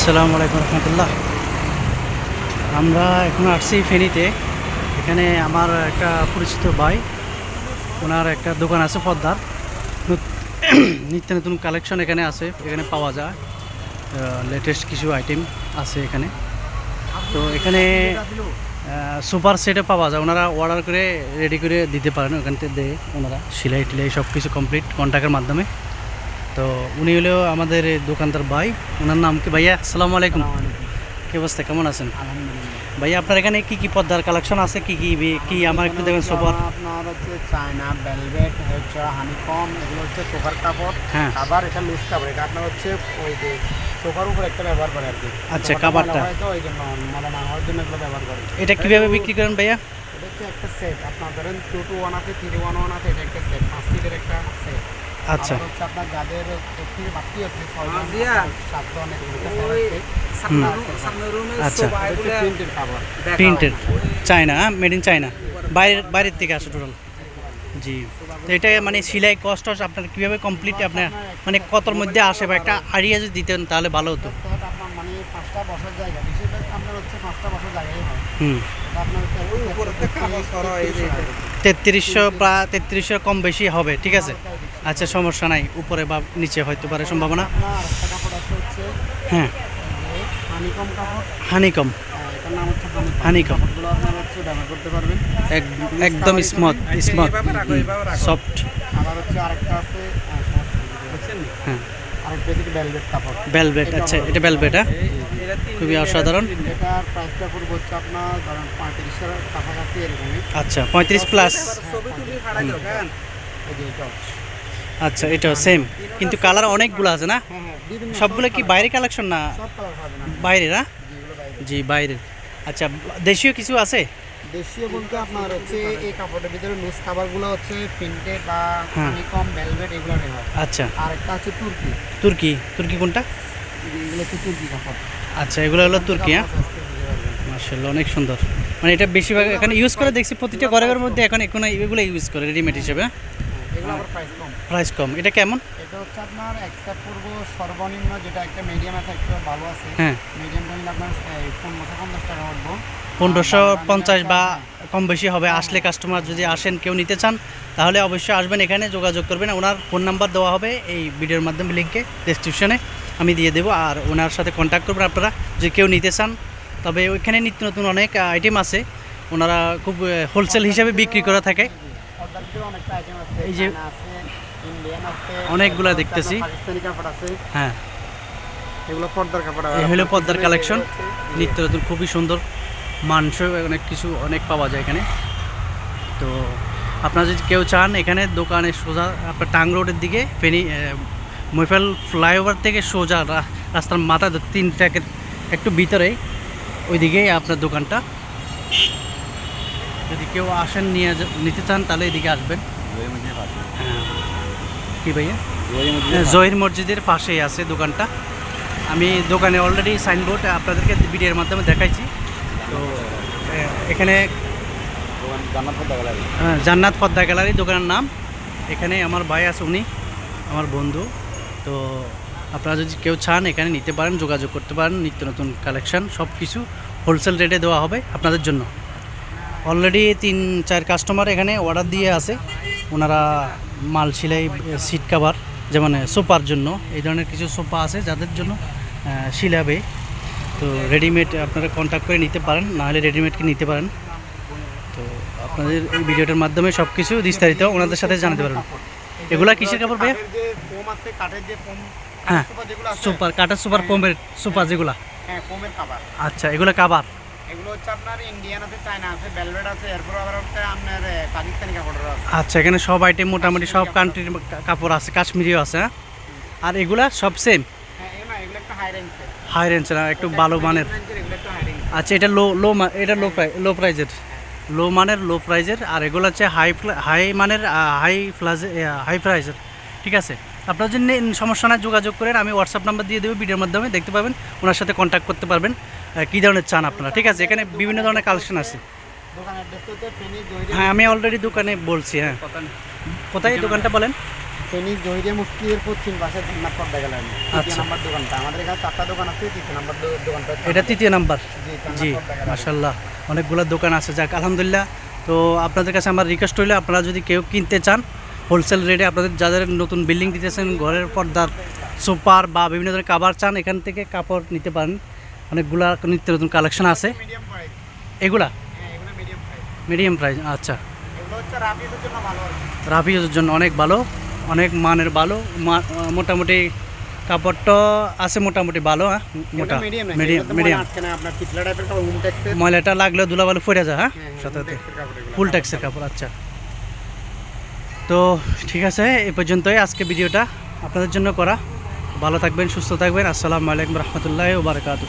আসসালামু আলাইকুম রহমতুল্লাহ। আমরা এখন আসছি ফেনীতে। এখানে আমার একটা পরিচিত ভাই, ওনার একটা দোকান আছে পদ্মার। নত- নিত্য নতুন কালেকশন এখানে আছে, এখানে পাওয়া যায়। লেটেস্ট কিছু আইটেম আছে এখানে। তো এখানে সুপার সেটে পাওয়া যায়। ওনারা অর্ডার করে রেডি করে দিতে পারেন। ওখান থেকে দেয় ওনারা। সেলাই টিলাই সব কিছু কমপ্লিট কন্ট্যাক্টের মাধ্যমে। তো উনি হলেও আমাদের দোকানদার ভাই। ওনার নাম কি? ভাইয়া আসসালামু আলাইকুম। কি অবস্থা? কেমন আছেন? ভাইয়া আপনার এখানে কি কি পদ্মার কালেকশন আছে? কি কি কি আমার একটু দেখেন সুপার আপনার হচ্ছে চায়না ভেলভেট হচ্ছে হানিকম এগুলো হচ্ছে সোফার কাপড়। হ্যাঁ। আবার এটা লুজ কাপড়। এটা আপনার হচ্ছে ওই যে সোফার উপর একটা ব্যবহার করে আর কি। আচ্ছা, তো ওই জন্য ময়লা না হওয়ার জন্য এগুলো ব্যবহার করে। এটা কীভাবে বিক্রি করেন ভাইয়া? এটা হচ্ছে একটা সেট আপনার ধরেন টু টু ওয়ান আছে থ্রি ওয়ান ওয়ান আছে এটা একটা সেট পাঁচ সিটের একটা সেট আচ্ছা। আপনার যাদের বাকি আছে আছে। আচ্ছা। Printed China made in China. বাইরের বাইরের থেকে আসে টোটাল জি। তো এটা মানে সিলাই কষ্ট আপনার কীভাবে কমপ্লিট আপনার মানে কতর মধ্যে আসে বা একটা আইডিয়া যদি দিতেন তাহলে ভালো হতো। মানে হয়। তেত্রিশশো প্রায় তেত্রিশশো কম বেশি হবে ঠিক আছে? আচ্ছা সমস্যা নাই। উপরে বা নিচে হয়তো পারে সম্ভাবনা। হ্যাঁ। Honeycomb honeycomb. একদম স্মুথ স্মুথ। সফট? হ্যাঁ ভেলভেট আচ্ছা এটা ভেলভেট হ্যাঁ? খুবই অসাধারণ। আচ্ছা পঁয়ত্রিশ প্লাস আচ্ছা এটা সেম কিন্তু কালার অনেকগুলো আছে না? হ্যাঁ হ্যাঁ সবগুলো কি বাইরে কালেকশন না। বাইরে না? জি বাইরে। আচ্ছা দেশীয় কিছু আছে? দেশীয় বলতে আপনার হচ্ছে এই কাপড়ের ভিতরে লুজ খাবারগুলো হচ্ছে প্রিন্টেড বা হ্যাঁ। হানিকম ভেলভেট এগুলো নেওয়া আচ্ছা। আর একটা হচ্ছে তুর্কি। তুর্কি? তুর্কি কোনটা? এগুলো হচ্ছে তুর্কি কাপড়। আচ্ছা এগুলো হলো তুর্কি হ্যাঁ। মার্শাল্লাহ অনেক সুন্দর। মানে এটা বেশিরভাগ এখানে ইউজ করে দেখছি প্রতিটা ঘরের মধ্যে এখন এখন এগুলো ইউজ করে রেডিমেড হিসেবে হ্যাঁ, এগুলো আবার প্রাইস কম। প্রাইস কম। এটা কেমন? এটা হচ্ছে আপনার অ্যাকসেপ্ট করব সর্বনিম্ন যেটা একটা মিডিয়াম আছে একটা ভালো আছে। হ্যাঁ। মিডিয়াম নিলে আপনার পনেরোশো পঞ্চাশ টাকা উঠবো পনেরোশো পঞ্চাশ বা কম বেশি হবে আসলে কাস্টমার যদি আসেন কেউ নিতে চান তাহলে অবশ্যই আসবেন এখানে যোগাযোগ করবেন। ওনার ফোন নাম্বার দেওয়া হবে এই ভিডিওর মাধ্যমে লিঙ্কে ডেসক্রিপশনে আমি দিয়ে দেবো আর ওনার সাথে কন্ট্যাক্ট করবেন আপনারা। যদি কেউ নিতে চান তবে ওইখানে নিত্য নতুন অনেক আইটেম আছে। ওনারা খুব হোলসেল হিসাবে বিক্রি করে থাকে। এই যে- অনেকগুলা দেখতেছি। হ্যাঁ। এগুলো পর্দার কাপড় হলো কালেকশন। নিত্য নতুন খুবই সুন্দর। মাংস অনেক কিছু অনেক পাওয়া যায় এখানে। তো আপনারা যদি কেউ চান এখানে দোকানে সোজা আপনার টাং রোডের দিকে ফেনি মৈফেল ফ্লাইওভার থেকে সোজা রাস্তার মাথা তিনটাকে একটু ভিতরে ওইদিকেই আপনার দোকানটা। যদি কেউ আসেন নিয়ে নিতে চান তাহলে এদিকে আসবেন। হ্যাঁ। কি ভাইয়া? জহির মসজিদের পাশেই আছে দোকানটা। আমি দোকানে অলরেডি সাইনবোর্ড আপনাদেরকে ভিডিওর মাধ্যমে দেখাইছি। তো এখানে হ্যাঁ, জান্নাত পদ্মা গ্যালারি দোকানের নাম। এখানে আমার ভাই আছে উনি আমার বন্ধু। তো আপনারা যদি কেউ চান এখানে নিতে পারেন যোগাযোগ করতে পারেন নিত্য নতুন কালেকশন সব কিছু হোলসেল রেটে দেওয়া হবে আপনাদের জন্য। অলরেডি তিন চার কাস্টমার এখানে অর্ডার দিয়ে আছে। ওনারা মাল সিলাই সিট কাভার যেমন সোফার জন্য। এই ধরনের কিছু সোফা আছে যাদের জন্য সিলাবে। তো রেডিমেড আপনারা কন্ট্যাক্ট করে নিতে পারেন নাহলে রেডিমেডকে নিতে পারেন। তো আপনাদের এই ভিডিওটার মাধ্যমে সব কিছু বিস্তারিত ওনাদের সাথে জানাতে পারেন এগুলা কিসের কাপড় কাঠের হ্যাঁ, সুপার কাটার সুপার ফোমের সোফা যেগুলা। হ্যাঁ আচ্ছা এগুলো কাবার এগুলো হচ্ছে আপনার ইন্ডিয়ান আছে চায়না আছে ভেলভেট আছে এরপর আবার হচ্ছে আপনার পাকিস্তানি কাপড়ের আছে। আচ্ছা এখানে সব আইটেম মোটামুটি সব কান্ট্রির কাপড় আছে কাশ্মীরিও আছে হ্যাঁ? আর এগুলা সব সেম হ্যাঁ হাই রেঞ্জ না একটু ভালো মানের। আচ্ছা এটা লো লো এটা লো প্রাই লো প্রাইজের লো মানের লো প্রাইজের আর এগুলো হচ্ছে হাই হাই মানের হাই প্লাজে হাই প্রাইজের ঠিক আছে? আপনার যদি নে- সমস্যা না যোগাযোগ করেন আমি হোয়াটসঅ্যাপ নাম্বার দিয়ে দেবো ভিডিওর মাধ্যমে দেখতে পাবেন ওনার সাথে কন্ট্যাক্ট করতে পারবেন। কী ধরনের চান আপনারা? ঠিক আছে এখানে বিভিন্ন ধরনের কালেকশন আছে। জহির হ্যাঁ আমি অলরেডি দোকানে বলছি হ্যাঁ। কোথায় দোকানটা বলেন? ফেনী জহিরিয়া মুফতির পশ্চিম পাশে জান্নাত পর্দা গেলেন তৃতীয় আচ্ছা। দোকানটা। আমাদের এখানে চারটা দোকান আছে তৃতীয় নম্বর দোকানটা এটা তৃতীয় নাম্বার? জি মাসাল্লাহ অনেকগুলো দোকান আছে। যাক আলহামদুলিল্লাহ তো আপনাদের কাছে আমার রিকোয়েস্ট হইলে আপনারা যদি কেউ কিনতে চান হোলসেল রেটে আপনাদের যাদের নতুন বিল্ডিং দিতেছেন ঘরের পর্দার সুপার বা বিভিন্ন ধরনের কাবার চান এখান থেকে কাপড় নিতে পারেন। অনেকগুলা নিত্য নতুন কালেকশন আছে। এগুলা? হ্যাঁ মিডিয়াম প্রাইস আচ্ছা। রাফিজের জন্য অনেক ভালো অনেক মানের ভালো মোটামুটি কাপড়টা আছে মোটামুটি ভালো হ্যাঁ মোটা মিডিয়াম ময়লাটা লাগলে ধুলাবালু পড়ে যায় হ্যাঁ সাথে সাথে। ফুল ট্যাক্সের কাপড় আচ্ছা। তো ঠিক আছে এই পর্যন্তই আজকে ভিডিওটা আপনাদের জন্য করা। ভালো থাকবেন সুস্থ থাকবেন আসসালামু আলাইকুম রহমতুল্লাহ বারকাত